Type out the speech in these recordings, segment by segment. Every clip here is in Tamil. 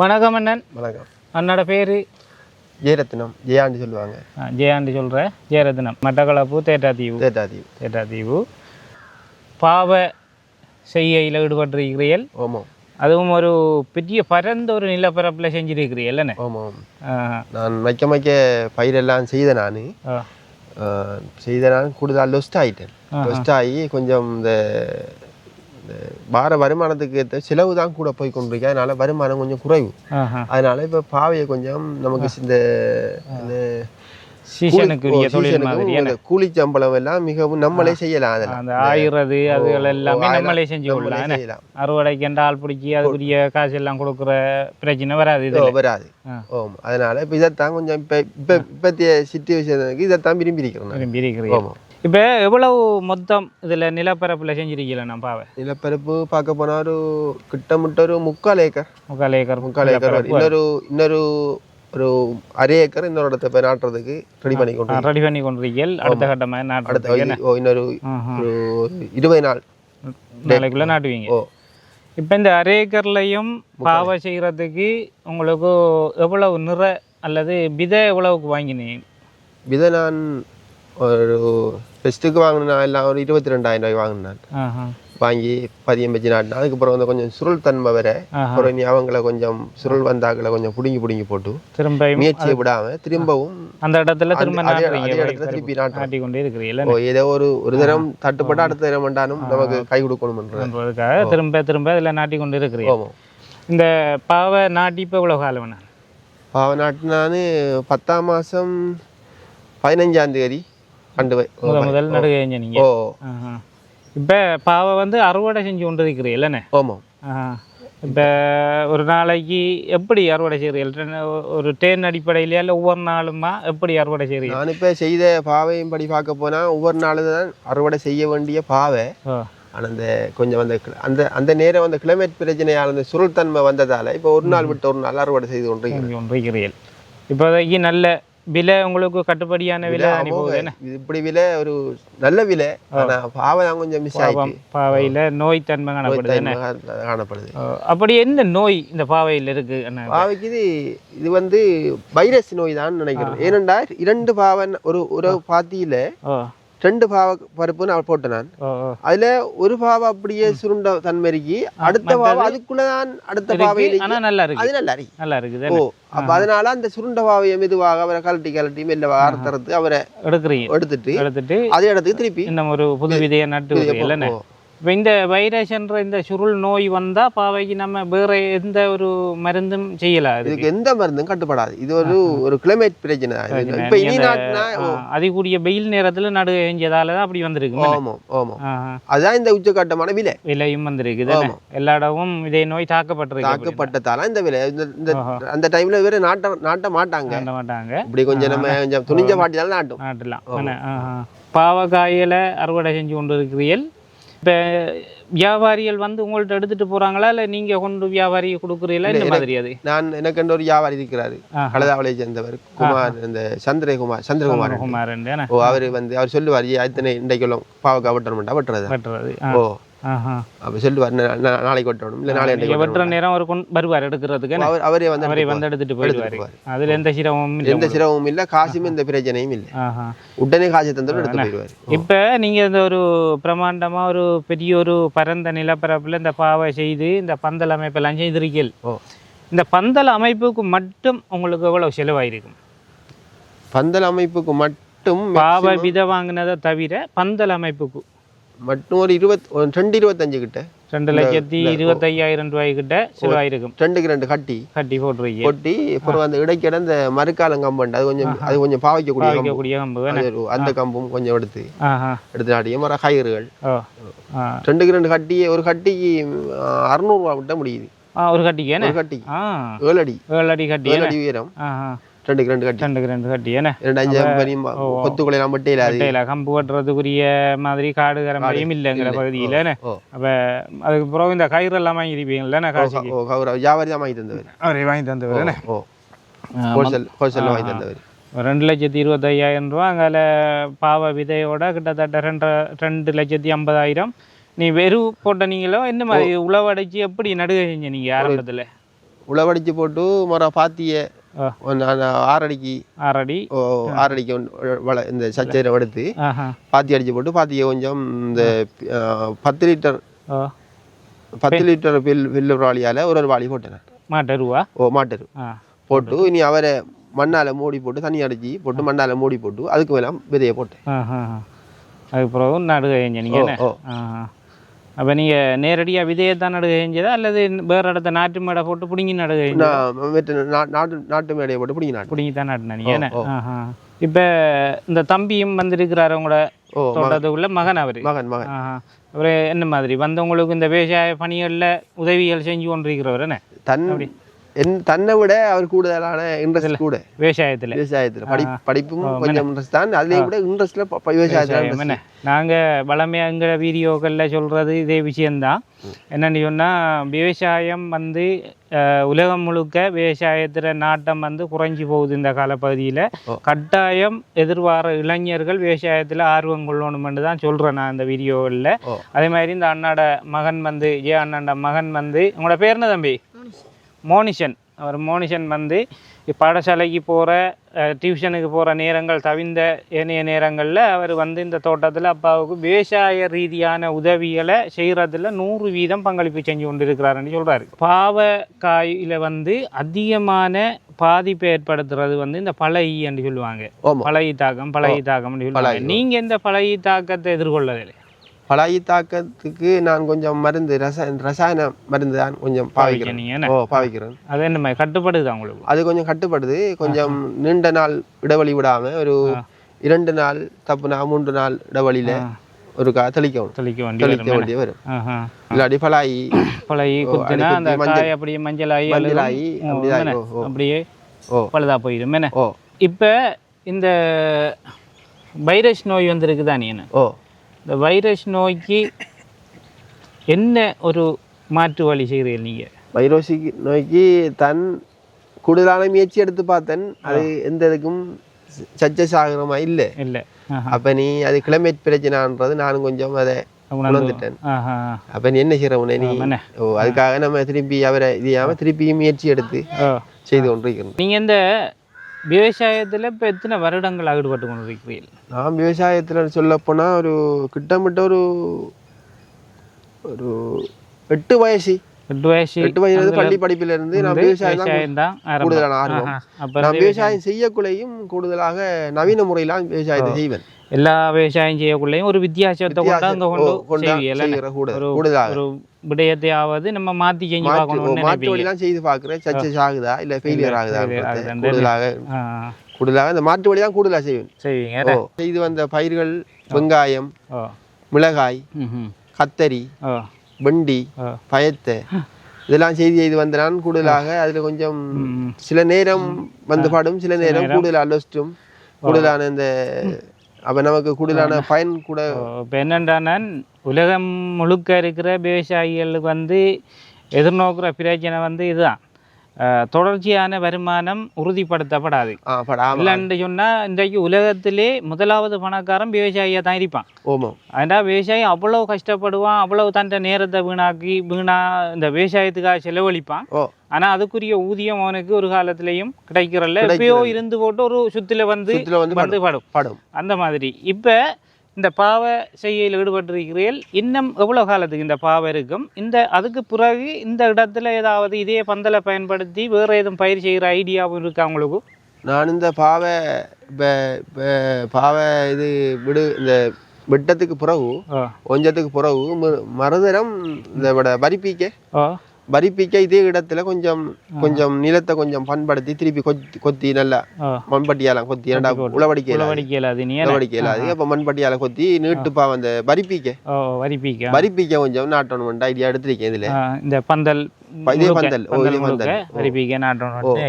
வணக்கம் அண்ணன். வணக்கம். அண்ணோட பேர்? ஜெயரத்னம் ஜெயாண்டி சொல்லுவாங்க. ஜெயாண்டி சொல்கிற ஜெயரத்னம். மட்டக்களப்பு தேட்டாத்தீவு தேட்டாதீவு. தேட்டாத்தீவு பாவ செய்கையில் ஈடுபட்டிருக்கிறீர்கள். ஓமம் அதுவும் ஒரு பெரிய பரந்த ஒரு நிலப்பரப்பில் செஞ்சிருக்கிறீர்கள் என்ன ஓமம் நான் வைக்க வைக்க பயிரெல்லாம் செய்த நான். செய்த நான் கூடுதல் லொஸ்ட் ஆகிட்டேன் லொஸ்ட் ஆகி கொஞ்சம் இந்த இந்த வார வருமானத்துக்கு ஏற்ற செலவு தான் கூட போய் கொண்டிருக்கேன். அதனால வருமானம் கொஞ்சம் குறைவு. அதனால இப்போ பாவையை கொஞ்சம் நமக்கு இந்த கூலி- சம்பளம் எல்லாம் மிகவும் நம்மளே செய்யலாம் அந்த ஆயுறது அதுகள் எல்லாமே நம்மளே செஞ்சு கொள்ளலாம். அறுவடைக்கு ஆள் பிடிச்சி அதுக்குரிய காசு எல்லாம் கொடுக்குற பிரச்சனை வராது வராது. ஓம். அதனால இப்போ இதைத்தான் கொஞ்சம் இப்போ இப்போ இப்பத்திய சிச்சுவேஷனுக்கு இதைத்தான் விரும்பி இருக்கிறேன். விரும்பி ஆமாம் இப்போ எவ்வளவு மொத்தம் இதில் நிலப்பரப்பில் செஞ்சிருக்கீங்களா நான் பாவை? நிலப்பரப்பு பார்க்க போனா ஒரு கிட்டமிட்ட ஒரு முக்கால் ஏக்கர். முக்கால் ஏக்கர் முக்கால் ஏக்கர். இன்னொரு இன்னொரு ஒரு அரை ஏக்கர் இன்னொரு இடத்த போய் நாட்டுறதுக்கு ரெடி பண்ணி கொண்டு ரெடி பண்ணி கொண்டிருக்கீர்கள். அடுத்த கட்டமாக நாட்டு இன்னொரு ஒரு இருபது நாள். நாளைக்குள்ளே நாட்டுவீங்க. ஓ. இப்போ இந்த அரை ஏக்கர்லையும் பாவை செய்கிறதுக்கு உங்களுக்கு எவ்வளவு நிற அல்லது விதை எவ்வளவுக்கு வாங்கினீங்க? விதை நான் ஒரு பெஸ்ட்டுக்கு வாங்கினேன் எல்லாம் ஒரு இருபத்தி ரெண்டாயிரம் ரூபாய் வாங்கினேன் வாங்கி பதியம் வச்சு நாட்டினேன் அதுக்கப்புறம் வந்து கொஞ்சம் சுருள் தன்மை வர. அப்புறம் அவங்கள கொஞ்சம் சுருள் வந்தாக்களை கொஞ்சம் பிடுங்கி பிடுங்கி போட்டு திரும்ப முயற்சியை விடாம திரும்பவும் அந்த இடத்துல திரும்ப இடத்துல திருப்பி. நாட்டி கொண்டே இருக்கிறீங்களா ஓ, ஏதோ ஒரு ஒரு தரம் தட்டுப்பட்டு அடுத்த தரம் வேண்டாலும் நமக்கு கை என்பதற்காக திரும்ப திரும்ப இதில் நாட்டி கொண்டு இருக்கிறீங்க இந்த பாவை நாட்டி இப்போ இவ்வளோ காலம் பாவ நாட்டு நான் பத்தாம் மாதம் பதினஞ்சாம் தேதி. ஓ, முதல் முதல் நடுகை நீங்கள் ஓ. இப்போ பாவை வந்து அறுவடை செஞ்சு கொண்டு இருக்கிறீங்களே ஆமாம் இப்போ ஒரு நாளைக்கு எப்படி அறுவடை செய்கிறீர்கள்? ஒரு டேன் அடிப்படையிலையா இல்லை ஒவ்வொரு நாளுமா எப்படி அறுவடை செய்கிறீங்க நான் இப்போ செய்த பாவையும் படி பார்க்க போனால் ஒவ்வொரு நாளும் தான் அறுவடை செய்ய வேண்டிய பாவை. ஆனால் அந்த கொஞ்சம் அந்த அந்த அந்த நேரம் அந்த கிளைமேட் பிரச்சனையால் அந்த சுருள்தன்மை வந்ததால் இப்போ ஒரு நாள் விட்டு ஒரு நாள் அறுவடை செய்து கொண்டு செஞ்சு கொண்டு இருக்கிறீர்கள் இப்போதைக்கு நல்ல விலை உங்களுக்கு கட்டுப்படியான விலை இப்படி விலை ஒரு நல்ல விலை. பாவை தான் கொஞ்சம் மிஸ் ஆகிட்டு பாவையில் நோய் தன்மை காணப்படுது காணப்படுது. அப்படி என்ன நோய் இந்த பாவையில் இருக்கு பாவைக்கு இது இது வந்து வைரஸ் நோய் தான் நினைக்கிறேன் ஏனென்றா இரண்டு பாவன் ஒரு ஒரு பாத்தியில ரெண்டு பாவ பருப்பு நான் போட்டேன் நான். அதுல ஒரு பாவை அப்படியே சுருண்ட தன்மைக்கு அடுத்த பாவை அதுக்குள்ளதான் அடுத்த பாவை நல்லா இருக்கு. அது நல்லா இருக்கு. நல்லா இருக்குது ஓ அப்ப அதனால அந்த சுருண்ட பாவையை மெதுவாக அவரை கழட்டி கழட்டி மெல்ல வாரத்தரத்து அவரை எடுக்கிறீங்க. எடுத்துட்டு எடுத்துட்டு அதே இடத்துக்கு திருப்பி இந்த ஒரு புது விதையை நட்டு. இப்போ இந்த வைரஸ்ன்ற இந்த சுருள் நோய் வந்தா பாவைக்கு நம்ம வேற எந்த ஒரு மருந்தும் செய்யலாம் இதுக்கு எந்த மருந்தும் கட்டுப்படாது. இது ஒரு ஒரு கிளைமேட் பிரச்சனை. இப்ப அதிகூடிய வெயில் நேரத்துல நடு செஞ்சதால தான் அப்படி வந்திருக்கு ஆமாம் ஆமாம். அதுதான் இந்த உச்சக்கட்டமான விலை. விலையும் வந்திருக்கு? எல்லா இடமும் இதே நோய் தாக்கப்பட்டிருக்கு தாக்கப்பட்டதால இந்த விலை. இந்த அந்த டைம்ல வேற நாட்ட நாட்ட மாட்டாங்க. மாட்டாங்க. இப்படி கொஞ்சம் நம்ம கொஞ்சம் துணிஞ்ச பாட்டியால நாட்டும். நாட்டலாம். பாவக்காயில அறுவடை செஞ்சு கொண்டு இருக்கிறீர்கள் இப்போ வியாபாரிகள் வந்து உங்கள்ட்ட எடுத்துட்டு போறாங்களா? இல்லை நீங்க கொண்டு வியாபாரி கொடுக்குறீங்களா? இந்த மாதிரி அது? நான் எனக்கு ஒரு வியாபாரி இருக்கிறாரு. கலதாவளை சேர்ந்தவர் குமார் இந்த சந்திரகுமார் சந்திரகுமார் குமார் ஓ அவரு வந்து அவர் சொல்லுவார் இத்தனை இன்றைக்கு பாவக்கா வெட்டணும்டா வெட்டுறது. வெட்டுறது. ஓ. அப்ப சொல்லுவார் "நா- நா- நாளைக்கு வெட்டணும் இல்ல நாளை வெட்டுற நேரம் அவர் கொண்டு வருவார் எடுக்கிறதுக்கு? அவர் அவரே வந்து அவரை. வந்து எடுத்துட்டு போயிடுவாரு. அதுல எந்த சிரமமும் எந்த சிரமமும் இல்ல காசும் எந்த பிரச்சனையும் இல்ல. உடனே காசு தந்தோட எடுத்து போயிடுவார். இப்ப நீங்க இந்த ஒரு பிரமாண்டமா ஒரு பெரிய ஒரு பரந்த நிலப்பரப்புல இந்த பாவை செய்து இந்த பந்தல் அமைப்பெல்லாம் செய்திருக்கீர்கள். ஓ. இந்த பந்தல் அமைப்புக்கு மட்டும் உங்களுக்கு எவ்வளவு செலவாயிருக்கும்? பந்தல் அமைப்புக்கு மட்டும் பாவை விதை வாங்கினதை தவிர பந்தல் அமைப்புக்கு மட்டும் ஒரு இருபத் ரெண்டு இருபத்தஞ்சு கிட்ட. ரெண்டு லட்சத்தி இருபத்தையாயிரம் ரூபாய் கிட்ட செலவாயிருக்கும் ரெண்டுக்கு ரெண்டு கட்டி. கட்டி போட்டுருக்கீங்க. கொட்டி அப்புறம் அந்த இடைக்கிட இந்த மறுக்காலம் கம்பு அது கொஞ்சம் அது கொஞ்சம் பாவிக்கக்கூடிய வைக்கக்கூடிய கம்பு அந்த கம்பும் கொஞ்சம் எடுத்து. எடுத்து நாட்டியும் மர கயிறுகள். ரெண்டுக்கு ரெண்டு கட்டி ஒரு கட்டிக்கு அறுநூறுவா விட்ட முடியுது. ஒரு கட்டிக்கு ஒரு கட்டி ஏழு அடி ஏழு அடி கட்டி ஏழு அடி உயரம். ரெண்டுக்கு ரெண்டு கட்டி. ரெண்டுக்கு ரெண்டு கட்டி என்ன ரெண்டு அஞ்சு பெரிய கொத்துக்குள்ள எல்லாம் பட்டியல அது. கட்டையில கம்பு வெட்டுறதுக்குரிய மாதிரி காடு கரம்பையும் இல்லைங்கிற பகுதியில அப்ப அதுக்கு பிறகு இந்த கயிறு எல்லாம் காசுக்கு? ஓ கௌரவ வியாபாரி தான் வாங்கி தந்தவர். அவரை வாங்கி தந்தவர் என்ன ஹோல்சேல் ஹோல்சேல் வாங்கி தந்தவர். ரெண்டு லட்சத்தி இருபத்தையாயிரம் ரூபா அங்கால பாவ விதையோட கிட்டத்தட்ட ரெண்டு ரெண்டு லட்சத்தி ஐம்பதாயிரம். நீ வெறு போட்ட நீங்களோ என்ன மாதிரி உழவடைச்சு எப்படி நடுக செஞ்ச நீங்க ஆரம்பத்துல? உழவடிச்சு போட்டு முறை பாத்திய ஆறடிக்கு ஆறடி. ஓ, ஆறடிக்கு வள இந்த சச்சையை எடுத்து பாத்தி அடிச்சு போட்டு பாத்தியை கொஞ்சம் இந்த பத்து லிட்டர் பத்து லிட்டர் பில் பில்லு வாளியால் ஒரு ஒரு வாளி போட்டேன். மாட்டருவா? ஓ மாட்டரு. போட்டு இனி அவரை மண்ணால் மூடி போட்டு தண்ணி அடிச்சு போட்டு மண்ணால் மூடி போட்டு அதுக்கு மேலே விதையை போட்டேன். அதுக்கு பிறகு நடுக ஓ. அப்போ நீங்கள் நேரடியாக விதையை தான் நடுக செஞ்சதா? அல்லது வேறு இடத்த நாட்டு மேடை போட்டு பிடுங்கி நடுக நாட்டு நாட்டு மேடையை போட்டு பிடிங்க நாட்டு பிடுங்கி தான் ஓ. ஆஹா. இப்போ இந்த தம்பியும் வந்திருக்கிறாரு உங்களோட ஓ மகன். தோட்டத்துக்குள்ள மகன் அவர். மகன் மகன். அவர் என்ன மாதிரி? வந்தவங்களுக்கு இந்த விவசாய பணிகளில் உதவிகள் செஞ்சு கொண்டிருக்கிறவர் என்ன? தன் என் தன்னை விட அவர் கூடுதலான இன்ட்ரெஸ்ட் கூட. விவசாயத்தில். விவசாயத்துல. படி படிப்பும் கொஞ்சம் இன்ட்ரெஸ்ட் தான். அதுலயும் கூட இன்ட்ரெஸ்ட்ல விவசாயத்துல. என்ன நாங்கள் வளமையாக எங்கள் வீடியோக்களில் சொல்கிறது இதே விஷயந்தான் என்னன்னு சொன்னால் விவசாயம் வந்து உலகம் முழுக்க விவசாயத்தில் நாட்டம் வந்து குறைஞ்சி போகுது இந்த காலப்பகுதியில். கட்டாயம் எதிர்வார இளைஞர்கள் விவசாயத்தில் ஆர்வம் கொள்ளணுமென்று தான் சொல்கிறேன் நான் இந்த வீடியோவில். அதே மாதிரி இந்த அண்ணாட மகன் வந்து ஜே அண்ணாண்ட மகன் வந்து உங்களோட பேர் என்ன தம்பி? மோனிஷன். அவர் மோனிஷன் வந்து பாடசாலைக்கு போகிற டியூஷனுக்கு போகிற நேரங்கள் தவிர்ந்த ஏனைய நேரங்களில் அவர் வந்து இந்த தோட்டத்தில் அப்பாவுக்கு விவசாய ரீதியான உதவிகளை செய்கிறதுல நூறு வீதம் பங்களிப்பு செஞ்சு கொண்டு இருக்கிறாருன்னு சொல்கிறாரு பாவக்காயில் வந்து அதிகமான பாதிப்பை ஏற்படுத்துறது வந்து இந்த பழகி என்று சொல்லுவாங்க. பழகி தாக்கம் பழகி தாக்கம்னு சொல்லுவாங்க. நீங்கள் இந்த பழகி தாக்கத்தை எதிர்கொள்ளதில்லை பழகி தாக்கத்துக்கு நான் கொஞ்சம் மருந்து ரசாயன ரசாயன மருந்து தான் கொஞ்சம் பாவிக்கிறேன். ஓ பாவிக்கிறேன். அது என்ன கட்டுப்படுது உங்களுக்கு? அது கொஞ்சம் கட்டுப்படுது. கொஞ்சம் நீண்ட நாள் இடைவெளி விடாம ஒரு இரண்டு நாள் தப்புனா மூன்று நாள் இடைவெளியில ஒரு கா தெளிக்கணும் தெளிக்க வேண்டிய வரும் ஆஹா. இல்லாட்டி பலாயி பழகி குத்துனா அந்த. காய் அப்படியே? ஓ, ஓ. அப்படியே ஓ. பழுதா போயிடும் என்ன? ஓ. இப்போ இந்த வைரஸ் நோய் வந்திருக்குதா நீ என்ன? ஓ. இந்த வைரஸ் நோய்க்கு என்ன ஒரு மாற்று வழி செய்கிறீர்கள் நீங்கள்? வைரோசி நோய்க்கு தன் கூடுதலான முயற்சி எடுத்து பார்த்தேன். அது எந்த இதுக்கும் சக்சஸ் ஆகிற மாதிரி இல்லை. இல்லை அப்ப நீ அது கிளைமேட் பிரச்சனைன்றது நானும் கொஞ்சம் அதை உணர்ந்து- உணர்ந்துட்டேன். அப்ப நீ என்ன செய்யற உடனே நீ? ஓ அதுக்காக நம்ம திருப்பி அவரை இது திருப்பியும் முயற்சி எடுத்து செய்து கொண்டிருக்கிறோம். நீங்கள் இந்த விவசாயத்தில் இப்போ எத்தனை வருடங்கள் ஈடுபட்டு கொண்டு இருக்கிறீர்கள் நான் விவசாயத்துல சொல்ல போனா ஒரு கிட்டமிட்ட ஒரு ஒரு எட்டு வயசு. எட்டு வயசு. எட்டு வயசு பள்ளி படிப்பில இருந்து நான் விவசாயம் தான் கூடுதலான ஆர்வம். நான் விவசாயம். செய்யக்குள்ளேயும் கூடுதலாக நவீன முறையில விவசாயத்தை செய்வேன். எல்லா விவசாயம் ஓ, கொண்டா செய்வீங்க செய்கிற கூட ஒரு கூடுதலாக ஒரு விடயத்தையாவது நம்ம மாற்றி செஞ்சு பார்க்கணும்னு மாற்று செய்து பார்க்குறேன் சக்சஸ் ஆகுதா இல்ல ஃபெயிலியர் ஆகுதா கூடுதலாக கூடுதலாக இந்த மாற்று வழி தான் கூடுதலாக செய்வேன் செய்வீங்க செய்து வந்த பயிர்கள் வெங்காயம் மிளகாய் கத்தரி வெண்டி பயத்தை இதெல்லாம் செய்து செய்து வந்த நான் கூடுதலாக அதுல கொஞ்சம். சில நேரம் வந்து பாடும் சில நேரம் கூடுதல் அலஸ்டும் கூடுதலான இந்த அப்ப நமக்கு கூடுதலான பயன் கூட இப்போ என்னென்றான உலகம் முழுக்க இருக்கிற விவசாயிகளுக்கு வந்து எதிர்நோக்குற பிரச்சனை வந்து இதுதான். தொடர்ச்சியான வருமானம் உறுதிப்படுத்தப்படாது இல்லைன்னு சொன்னால் இன்றைக்கு உலகத்திலே முதலாவது பணக்காரன் விவசாயியாக தான் இருப்பான் ஓமம் அதனால் விவசாயி அவ்வளோ கஷ்டப்படுவான் அவ்வளவு தன் நேரத்தை வீணாக்கி வீணா இந்த விவசாயத்துக்காக செலவழிப்பான் ஆனால் அதுக்குரிய ஊதியம் அவனுக்கு ஒரு காலத்துலேயும் கிடைக்கிறல்ல எப்பயோ இருந்து போட்டு ஒரு சுத்துல வந்து சுத்துல வந்து வந்து படும் படும் அந்த மாதிரி இப்போ இந்த பாவ செய்கையில் ஈடுபட்டிருக்கிறீர்கள். இன்னும் எவ்வளோ காலத்துக்கு இந்த பாவை இருக்கும்? இந்த அதுக்கு பிறகு இந்த இடத்துல ஏதாவது இதே பந்தலை பயன்படுத்தி வேறு எதுவும் பயிர் செய்கிற ஐடியாவும் இருக்கா உங்களுக்கு? நான் இந்த பாவை பாவை இது விடு இந்த வெட்டத்துக்கு பிறகு கொஞ்சத்துக்கு பிறகு மறு- மறுதரம் இந்த வரிப்பிக்க வரிப்பிக்க இதே இடத்துல கொஞ்சம் கொஞ்சம் நிலத்தை கொஞ்சம் பண்படுத்தி திருப்பி கொத்தி கொத்தி நல்லா மண்பட்டியால கொத்தி ஏன்டா உளவடிக்க உளவடிக்க இல்லாது அப்ப மண்பட்டியால கொத்தி நீட்டுப்பா அந்த வரிப்பிக்க. வரிப்பிக்கா. வரிப்பிக்க கொஞ்சம் நாட்டணும் ஐடியா எடுத்திருக்கேன் இதுல. இந்த பந்தல் இதே பந்தல், இதே பந்தல். வரிப்பிக்க.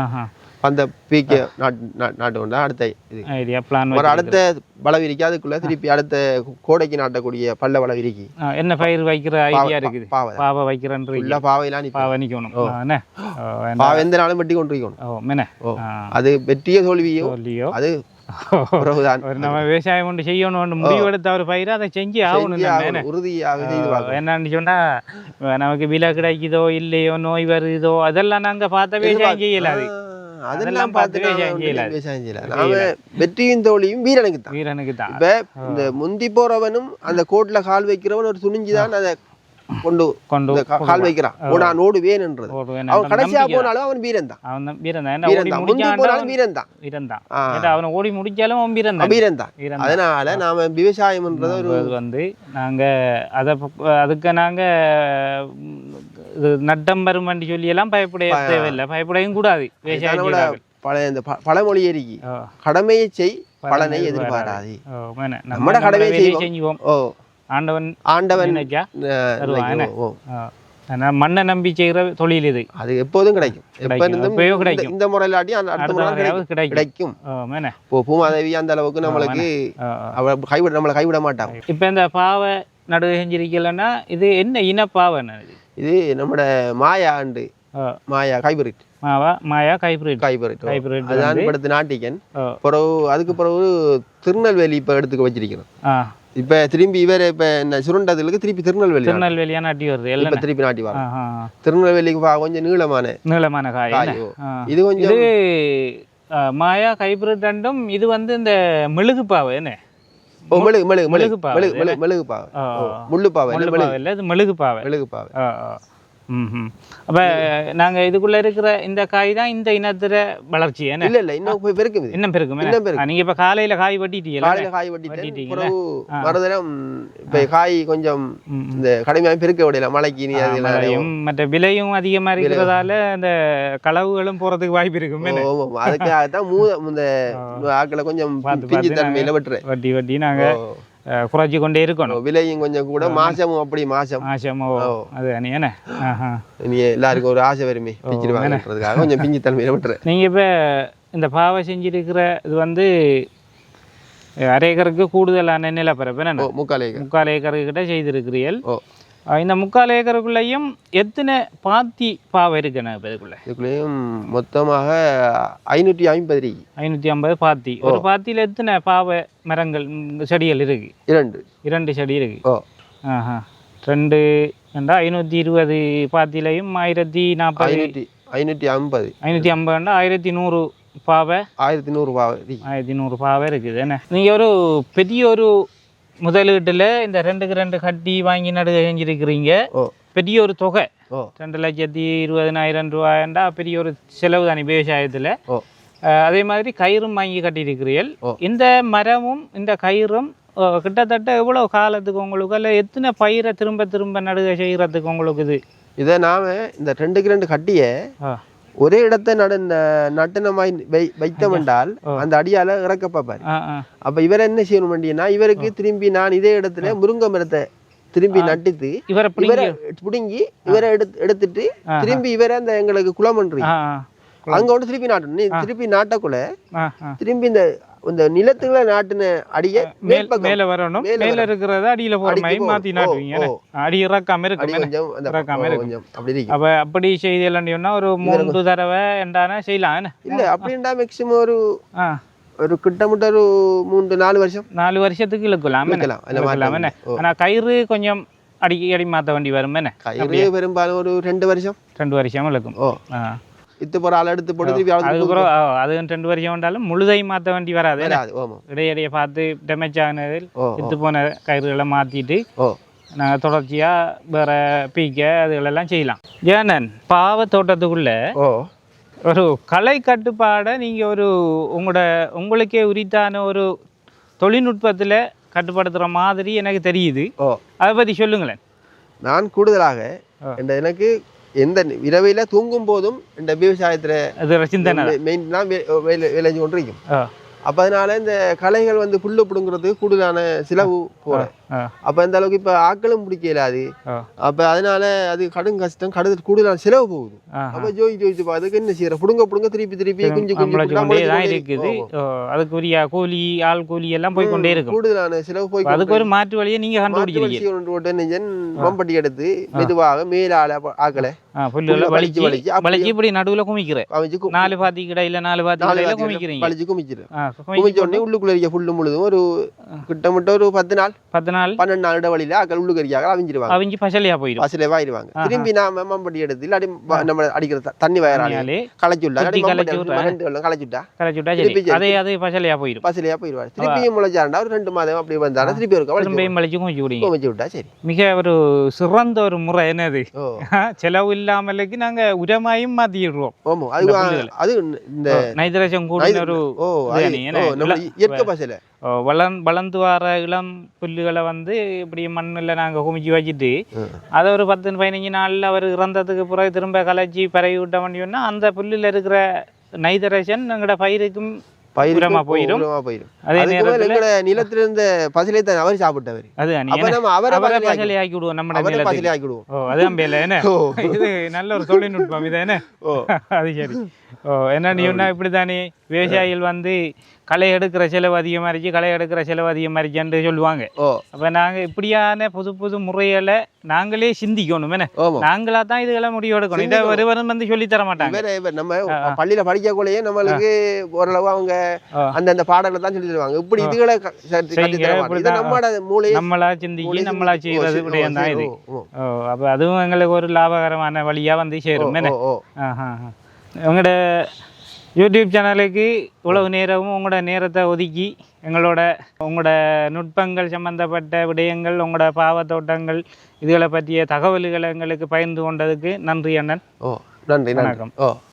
ஆஹா. அந்த பீக்க நாட்டு நாட்டு- நாட்டு கொண்டா அடுத்த இது. ஐடியா பிளான் ஒரு அடுத்த வளவிரிக்கு அதுக்குள்ள திருப்பி அடுத்த கோடைக்கு நாட்டக்கூடிய பல்ல வளவிரிக்கு என்ன பயிர் வைக்கிற ஐடியா இருக்குது? பாவை பாவை வைக்கிறன்றீங்க. ஃபுல்லா பாவையெல்லாம் நிப்பா பாவை என்ன? பாவை எந்த நாளும் வெட்டி கொண்டிருக்கணும். ஓ மென ஓ அது வெற்றிய தோல்வியோ சொல்லியோ அது நம்ம விவசாயம் ஒன்று செய்யணும் முடிவெடுத்த ஒரு பயிர் அதை செஞ்சு ஆகணும். உறுதியாக. என்னன்னு சொன்னா நமக்கு விலை கிடைக்குதோ இல்லையோ நோய் வருதோ அதெல்லாம் நாங்க பார்த்த விவசாயம் செய்யலாது அதெல்லாம் அதெல்லாம் பார்த்து பார்த்து நாம வெற்றியும் தோல்வியும் வீரனுக்கு தான். வீரனுக்கு தான். இப்ப இந்த முந்தி போறவனும் அந்த கோட்ல கால் வைக்கிறவன் ஒரு துணிஞ்சுதான் அதை கொண்டு கொண்டு கால் வைக்கிறான். நான் ஓடுவேன்ன்றது ஓடுவேன் அவன் கடைசியா போனாலும் அவன் வீரன் தான். அவன் தான் வீரன் தான். வீரன் முந்தி போனாலும் வீரன் தான். வீரன் தான். அவனை ஓடி முடிச்சாலும் அவன் வீரன் தான். வீரன் தான். அதனால நாம விவசாயம்ன்றது ஒரு வந்து நாங்க அதை அதுக்கு நாங்க நட்டம் வருமண்டி சொல்லி எல்லாம் பயப்பட தேவையில்லை. பயப்படவும் கூடாது. பழைய இந்த பழமொழி எரிக்கி கடமையை செய் பலனை எதிர்பாராது. நம்மட நம்ம கடமையை செய்வோம். ஓ. ஆண்டவன் ஆண்டவன் மண்ணை நம்பி செய்கிற தொழில் இது. அது எப்போதும் கிடைக்கும். எப்ப கிடைக்கும். இந்த- கிடைக்கும். இந்த முறையில ஆட்டி அடுத்த அடுத்த முறை முறையாவது கிடைக்கும். இப்போ பூமாதேவி அந்த அளவுக்கு நம்மளுக்கு ஆ, ஆ. அவ கைவிட நம்மளை கைவிட மாட்டாங்க. இப்ப இந்த பாவை நடுவு செஞ்சிருக்கலன்னா இது என்ன இன பாவை இது? இது நம்மட மாயா ஆண்டு மாயா கைபரிட் மாவா மாயா கைபரிட் கைப்ரிட் அதுதான் இப்ப எடுத்து நாட்டிக்கன். பிறகு அதுக்கு பிறகு திருநெல்வேலி இப்ப எடுத்துக்க வச்சிருக்கிறோம். இப்ப திரும்பி இவர் இப்ப என்ன சுருண்டதுக்கு திருப்பி திருநெல்வேலி. திருநெல்வேலியா நாட்டி வருது எல்லாம் திருப்பி நாட்டி வர ஆ, ஆ, ஆ. திருநெல்வேலிக்கு கொஞ்சம் நீளமான நீளமான காய். இது கொஞ்சம் மாயா கைப்ரிட் ரெண்டும் இது வந்து இந்த மெழுகு பாவை என்ன? ஓ, மெழுகு மெழுகு மெழுகு. மெழுகு மெழுகு பாவை முள்ளு பாவை மெழுகு பாவை மெழுகு பாவை ம்ஹும். அப்ப நாங்க இதுக்குள்ள இருக்கிற இந்த காய் தான் இந்த இனத்துல வளர்ச்சி என்ன? இல்ல இல்ல இன்னும் இது இன்னும் பெருக்கும்? இன்னும் பெருக்கும். நீங்க இப்ப காலையில காய் வெட்டிட்டீங்களா காலையில காய் வெட்டிட்டீங்களா? பிறகு மறுதினம் இப்ப காய் கொஞ்சம் ம், இந்த கடுமையாக பெருக்க விடல மழைக்கு நீ அது மழையும் மற்ற விலையும் அதிகமா இருக்கிறதால அந்த களவுகளும் போறதுக்கு வாய்ப்பு இருக்கும் என்ன? அதுக்காகத்தான் மூ இந்த ஆக்களை கொஞ்சம் பிஞ்சு தன்மையில வெட்டுறேன். வட்டி வட்டி நாங்க குறைச்சி கொண்டே இருக்கணும். விலையும் கொஞ்சம் கூட மாசமும் அப்படி மாசம். ஆசமோ ஓ. அது அணி என்ன? ஆஹா. நீ எல்லாருக்கும் ஒரு ஆசை வருமே பிச்சுட்டு வாங்கன்றதுக்காக கொஞ்சம் பிஞ்சு தன்மையில விட்டுறேன் நீங்க இப்ப இந்த பாவை செஞ்சிருக்கிற இது வந்து அரை ஏக்கருக்கு கூடுதலான நிலப்பரப்பு என்ன? முக்கால் ஏக்கர். முக்கால் ஏக்கருக்கு கிட்ட செய்திருக்கிறீர்கள் இந்த முக்கால் ஏக்கருக்குள்ளேயும் எத்தனை பாத்தி பாவை இருக்குண்ணா இப்போ இதுக்குள்ள இதுக்குள்ளேயும் மொத்தமாக ஐநூற்றி ஐம்பது ரீ. ஐநூற்றி ஐம்பது பாத்தி. ஒரு பாத்தியில் எத்தனை பாவை மரங்கள் செடிகள் இருக்கு? இரண்டு. இரண்டு செடி இருக்கு. ஓ. ஆஹா. ரெண்டு ரெண்டா ஐநூற்றி இருபது பாத்திலையும் ஆயிரத்தி நாற்பது. ஐநூற்றி ஐநூற்றி ஐம்பது. ஐநூற்றி ஐம்பதுண்டா ஆயிரத்தி நூறு பாவை. ஆயிரத்தி நூறுரூவா ரீ. ஆயிரத்தி நூறு பாவை இருக்குது என்ன? நீங்கள் ஒரு பெரிய ஒரு முதலீட்டில் இந்த ரெண்டுக்கு ரெண்டு கட்டி வாங்கி நடுக செஞ்சிருக்கிறீங்க பெரிய ஒரு தொகை. ஓ. ரெண்டு லட்சத்தி இருபதனாயிரம் ரூபாயண்டா பெரிய ஒரு செலவு தானே விவசாயத்தில். அதே மாதிரி கயிறும் வாங்கி கட்டியிருக்கிறீர்கள். இந்த மரமும் இந்த கயிறும் கிட்டத்தட்ட எவ்வளோ காலத்துக்கு உங்களுக்கு இல்லை எத்தனை பயிரை திரும்ப திரும்ப நடுக செய்கிறதுக்கு உங்களுக்கு இது? இதை நாம இந்த ரெண்டுக்கு ரெண்டு கட்டிய ஒரே இடத்தை நடு நட்டனமாய் வை வைத்தோம் என்றால் ஓ. அந்த அடியால இறக்க பார்ப்பாரு அப்ப இவர் என்ன செய்யணும் வேண்டியனா இவருக்கு திரும்பி நான் இதே இடத்துல முருங்கை மரத்தை திரும்பி நட்டுத்து இவரை பிடிங்க. இவரை எடுத்து எடுத்துட்டு. திரும்பி இவரை அந்த எங்களுக்கு குளமன்றி ஆ அங்க கொண்டு திருப்பி நாட்டணும். திருப்பி நாட்டக்குள்ள திரும்பி இந்த இந்த நிலத்துக்குள்ள நாட்டின அடிய மேல் மேல் வரணும். மேல இருக்கிறத அடியில போற மாதிரி மாத்தி நாட்டுவீங்க. அடி இறக்காம என்ன? கொஞ்சம் இறக்காம. கொஞ்சம் அப்படி இருக்கு. அப்ப அப்படி செய்தி சொன்னா ஒரு மூன்று தடவை என்றானா செய்யலாம். இல்ல அப்படின்டா மேக்சிமம் ஒரு ஒரு கிட்டத்தட்ட ஒரு மூன்று நாலு வருஷம். நாலு வருஷத்துக்கு இழுக்கலாம்? இழுக்கலாம். ஆனா கயிறு கொஞ்சம் அடிக்கடி மாத்த வேண்டி வரும். கயிறு பெரும்பாலும் ஒரு ரெண்டு வருஷம். ரெண்டு வருஷம் இழுக்கும். ஓ. ஆ. இத்து போற ஆள் எடுத்து போட்டு திருப்பி அதுக்கப்புறம் அது ரெண்டு வருஷம் வந்தாலும் முழுதையும் மாத்த வேண்டி வராது இடையிடையே பார்த்து டேமேஜ் ஆனதில் ஓ வித்து போன கயிறுகளை மாத்திட்டு ஓ. நாங்கள் தொடர்ச்சியாக வேற பீக்க அதுகளெல்லாம் செய்யலாம். ஜேனன் பாவ தோட்டத்துக்குள்ள ஒரு கலை கட்டுப்பாடை நீங்கள் ஒரு உங்களோட உங்களுக்கே உரித்தான ஒரு தொழில்நுட்பத்தில் கட்டுப்படுத்துகிற மாதிரி எனக்கு தெரியுது. அதை பற்றி சொல்லுங்களேன். நான் கூடுதலாக எனக்கு எந்த இரவையில தூங்கும் போதும் இந்த விவசாயத்துல அது ஒரு சிந்தனை தான். மெயின் தான் விளைஞ்சு கொண்டிருக்கும் அப்ப அதனால இந்த களைகள் வந்து புல்லு பிடுங்குறதுக்கு கூடுதலான செலவு ஆ. அப்ப அந்த அளவுக்கு இப்ப ஆக்களும் பிடிக்கல அது. அப்ப அதனால அது கடும் கஷ்டம் கடு கூடுதல் செலவு போகுது. அப்ப ஜோதி ஜோதிச்சு பார்த்துக்கு என்ன செய்யற? புடுங்க புடுங்க திருப்பி திருப்பி குஞ்சு குஞ்சு தான் இருக்குது அதுக்குரிய கூலி ஆள் கூலி எல்லாம் போய் கொண்டே இருக்கும். கூடுதலான செலவு போய் அதுக்கு ஒரு மாற்று வழியை நீங்க கண்டுபிடிக்கிறீங்க மம்பட்டி எடுத்து மெதுவாக மேலால ஆக்கலை ஆ, புல்லுகளை புல்லை வலிச்சு வலிச்சு இப்படி நடுவுல குமிக்கிற. அமைச்சு கு- நாலு பாத்தி கிடையில நாலு பாத்தி கிடையில குமிக்கிறீங்க. வலிச்சு குமிச்ச குமிச்சு உடனே உள்ளுக்குள்ள இருக்க புல்லு முழுதும் ஒரு கிட்டமிட்ட ஒரு பத்து நாள். பத்து நாள் பன்னெண்டு நாள் இடைவெளியில அக்கள் உள்ளுக்கறியாக அவிஞ்சிருவாங்க. அவிஞ்சு பசலையா போயிடும். பசிலே வாயிருவாங்க திரும்பி நாம மம்பட்டி எடுத்து ப- நம்ம அடிக்கிற தண்ணி வயறாலே தண்ணியாலே களைச்சு விட்டா சுத்தி இல்லாட்டி மம்பட்டி களைச்சு எடுத்து ரெண்டு வெள்ளம் களைச்சு விட்டா கரைச்சுட்டா திருப்பி சரி. அதே அது பசலையா போயிடும். பசிலையா போயிருவாரு திருப்பியும் முளைச்சாண்டா ஒரு ரெண்டு மாதம் அப்படி வந்தாலும் திருப்பி ஒரு திரும்பியும் வலிச்சு குமிச்சு விடுங்க. குமிச்சு விட்டா சரி. மிக ஒரு சிறந்த ஒரு முறை என்னது? செலவு இல்லாமலுக்கு நாங்க உரமாயும் மாத்திடுறோம். ஆமா அது. அது இந்த நைதரசம் கூடின ஒரு இயற்கை பசில. வளர்ந்து வர இளம் புல்லுகளை வந்து இப்படி மண்ணில் நாங்கள் குமிச்சு வச்சுட்டு அதை ஒரு பத்து பதினஞ்சு நாளில் அவர் இறந்ததுக்கு பிறகு திரும்ப கலைச்சி பரவி விட்டோம்னு சொன்னா அந்த புல்லில் இருக்கிற நைதரசன் எங்களோட பயிருக்கும் உரமா போயிடும். அதே நேரத்தில் பசிலை தான் அவர் சாப்பிட்டவர். அது நம்ம அவரை பசிலை ஆக்கி- விடுவோம். நம்ம ஓ பேல என்ன? இது நல்ல ஒரு தொழில்நுட்பம் இது என்ன? ஓ. அது சரி. ஓ என்ன நீ ஒன்றா இப்படி தானே விவசாயிகள் வந்து களை எடுக்கிற செலவு அதிகமாகிடுச்சு களை எடுக்கிற செலவு அதிகமாகிடுச்சுன்னு சொல்லுவாங்க. ஓ. அப்போ நாங்கள் இப்படியான புது புது முறைகளை நாங்களே சிந்திக்கணும் என்ன? ஆமா. நாங்களா தான் இதுகளை முடிவு எடுக்கணும். இதை ஒருவரும் வந்து சொல்லி தர மாட்டாங்க நம்ம பள்ளியில படிக்கக்குள்ளேயே நம்மளுக்கு ஓரளவு அவங்க ஆ. அந்தந்த பாடங்களை தான் சொல்லி தருவாங்க இப்படி இதுகளை இப்படிதான். நம்மளோட மூளையை நம்மளா சிந்திக்கி நம்மளா செய்யறது விடயம் தான் இது. அப்போ அதுவும் எங்களுக்கு ஒரு லாபகரமான வழியா வந்து சேரும் என்ன? ஓ, ஓ. ஆஹா உங்களோட யூடியூப் சேனலுக்கு இவ்வளவு நேரமும் உங்களோட நேரத்தை ஒதுக்கி எங்களோட உங்களோட நுட்பங்கள் சம்பந்தப்பட்ட விடயங்கள் உங்களோட பாவத்தோட்டங்கள் இதுகளை பற்றிய தகவல்களை எங்களுக்கு பகிர்ந்து கொண்டதுக்கு நன்றி அண்ணன். ஓ நன்றி. வணக்கம். ஓ.